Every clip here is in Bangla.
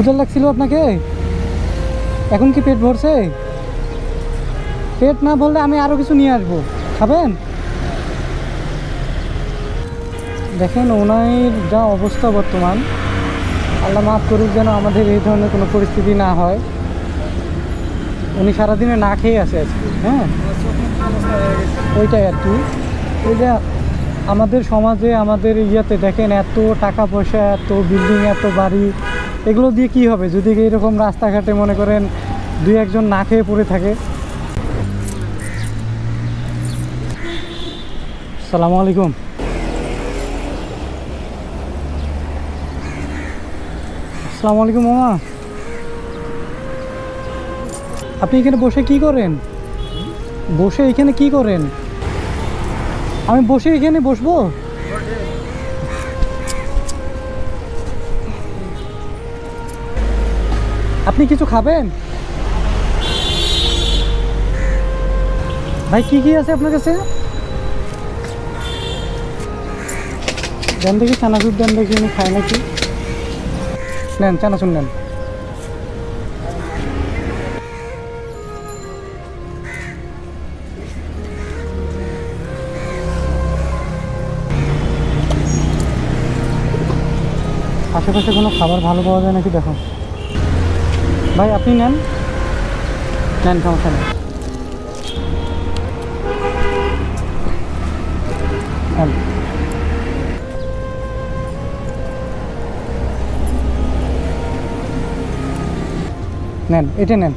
ক্ষুদা লাগছিল আপনাকে? এখন কি পেট ভরছে? পেট না বললে আমি আরও কিছু নিয়ে আসব। খাবেন? দেখেন, ওনার যা অবস্থা বর্তমান, আল্লাহ মাফ করুক যেন আমাদের এই ধরনের কোনো পরিস্থিতি না হয়। উনি সারাদিনে না খেয়ে আছে আজকে হ্যাঁ? ওইটাই আর কি। ওই যে আমাদের সমাজে আমাদের ইয়েতে দেখেন, এত টাকা পয়সা, এত বিল্ডিং এত বাড়ি এগুলো দিয়ে কি হবে? যদি এরকম রাস্তাঘাটে মনে করেন দুই একজন না খেয়ে পড়ে থাকে। সালামু আলাইকুম। আসসালামু আলাইকুম মামা। আপনি এখানে বসে কি করেন? বসে এখানে কি করেন? আমি বসে এখানে বসবো? আপনি কিছু খাবেন? ভাই, কি কি আছে আপনার কাছে? দেন দেখি, চানাচুর দেন দেখি, উনি খায় নাকি? নেন, চানাচুর নেন। আশেপাশে কোনো খাবার ভালো পাওয়া যায় নাকি? দেখো। ভাই, আপনি নেন। নেন, সমস্যা নেই। নেন। এটা নেন।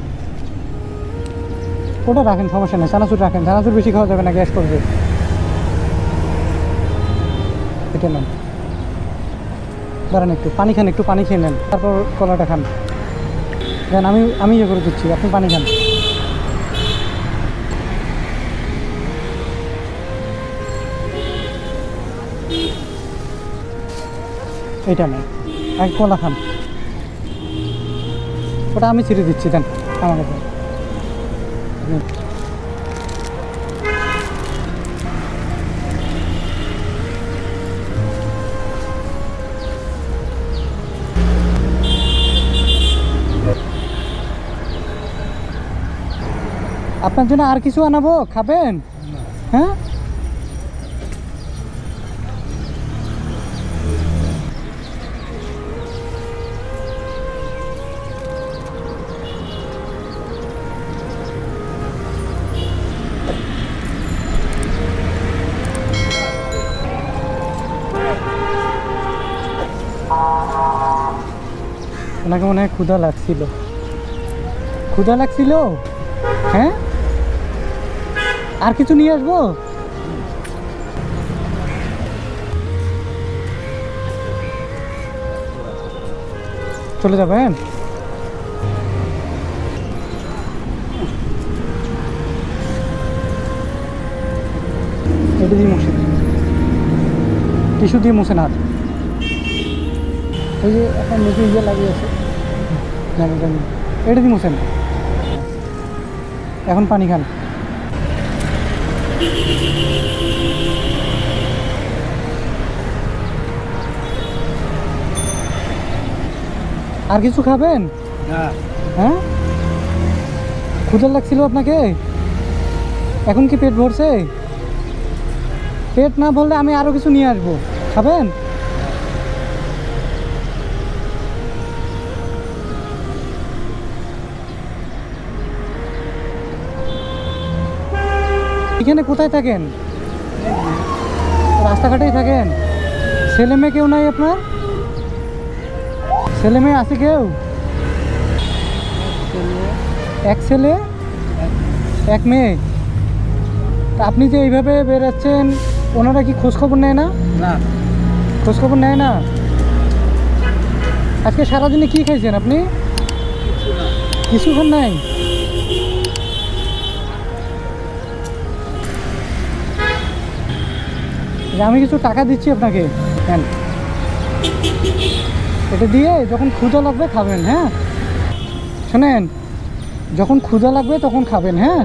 ওটা রাখেন, সমস্যা নেই। চানাচুর রাখেন। চানাচুর বেশি খাওয়া যাবে না, গ্যাস করবে। এটা নেন। দাঁড়ান একটু, পানি খান, একটু পানি খেয়ে নেন। তারপর কলাটা খান। দেন, আমি আমি ইয়ে করে দিচ্ছি, আপনি পানি খান। এটা নেই এক কলা খান। ওটা আমি ছিঁড়ে দিচ্ছি, দেন আমাকে দেন আপনার জন্য আর কিছু আনাবো? খাবেন? হ্যাঁ? ওনাকে মনে হয় ক্ষুধা লাগছিল। ক্ষুধা লাগছিল? হ্যাঁ? আর কিছু নিয়ে আসব? চলে যাবেন এটা দিয়ে মুছে টিস্যু দিয়ে না ওই যে এখন মুখে ইয়ে লাগিয়েছে জানি জানি এটা দিয়ে মুছেন এখন পানি খান। আর কিছু খাবেন? হ্যাঁ? ক্ষুদা লাগছিল আপনাকে? এখন কি পেট ভরছে? পেট না ভরলে আমি আরও কিছু নিয়ে আসব। খাবেন? এখানে কোথায় থাকেন? রাস্তাঘাটেই থাকেন? ছেলে মেয়ে কেউ নাই আপনার? ছেলে মেয়ে আছে কেউ? এক ছেলে? এক মেয়ে? আপনি যে এইভাবে বেরোচ্ছেন ওনারা কি খোঁজখবর নেয় না? না। খোঁজখবর নেয় না? আজকে সারাদিনে কি খাইছেন আপনি? কিছু খান নাই? যে আমি কিছু টাকা দিচ্ছি আপনাকে হ্যাঁ এটা দিয়ে যখন ক্ষুধা লাগবে খাবেন হ্যাঁ? শোনেন, যখন ক্ষুধা লাগবে তখন খাবেন হ্যাঁ।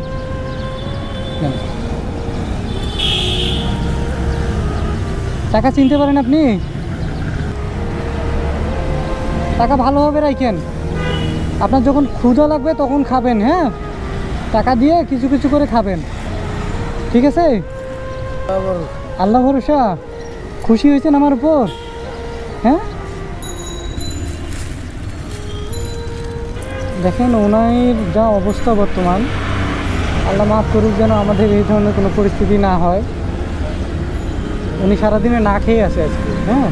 টাকা চিনতে পারেন আপনি? টাকা ভালোভাবে রাখেন। আপনার যখন ক্ষুধা লাগবে তখন খাবেন হ্যাঁ? টাকা দিয়ে কিছু কিছু করে খাবেন। ঠিক আছে? আল্লাহ ভরসা? খুশি হয়েছেন আমার উপর? হ্যাঁ? দেখেন ওনার যা অবস্থা বর্তমান, আল্লাহ মাফ করুক যেন আমাদের এই ধরনের কোনো পরিস্থিতি না হয়। উনি সারাদিনে না খেয়ে আছে আজকে হ্যাঁ?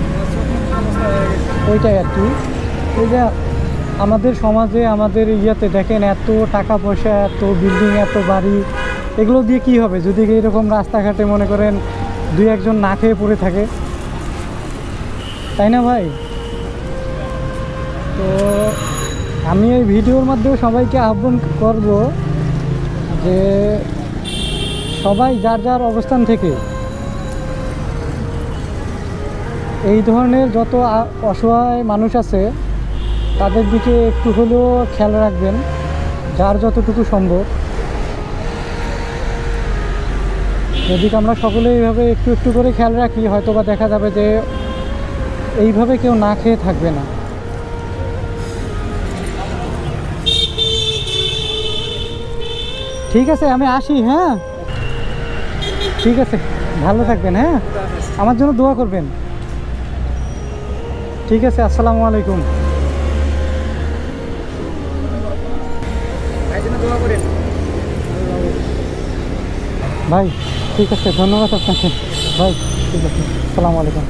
ওইটাই আর কি। এই যে আমাদের সমাজে, আমাদের ইয়াতে দেখেন, এত টাকা পয়সা, এত বিল্ডিং এত বাড়ি, এগুলো দিয়ে কি হবে? যদি এরকম রাস্তাঘাটে মনে করেন দুই একজন না খেয়ে পড়ে থাকে। তাই না ভাই? তো আমি এই ভিডিওর মাধ্যমে সবাইকে আহ্বান করব যে সবাই যার যার অবস্থান থেকে এই ধরনের যত অসহায় মানুষ আছে, তাদের দিকে একটু হলেও খেয়াল রাখবেন, যার যতটুকু সম্ভব। যদি আমরা সকলে এইভাবে একটু একটু করে খেয়াল রাখি হয়তো বা দেখা যাবে যে এইভাবে কেউ না খেয়ে থাকবে না। ঠিক আছে, আমি আসি হ্যাঁ? ঠিক আছে, ভালো থাকবেন হ্যাঁ? আমার জন্য দোয়া করবেন। ঠিক আছে, আসসালামু আলাইকুম। ভাই ঠিক আছে ধন্যবাদ আপনাকে। ভাই ঠিক আছে আসসালামু আলাইকুম।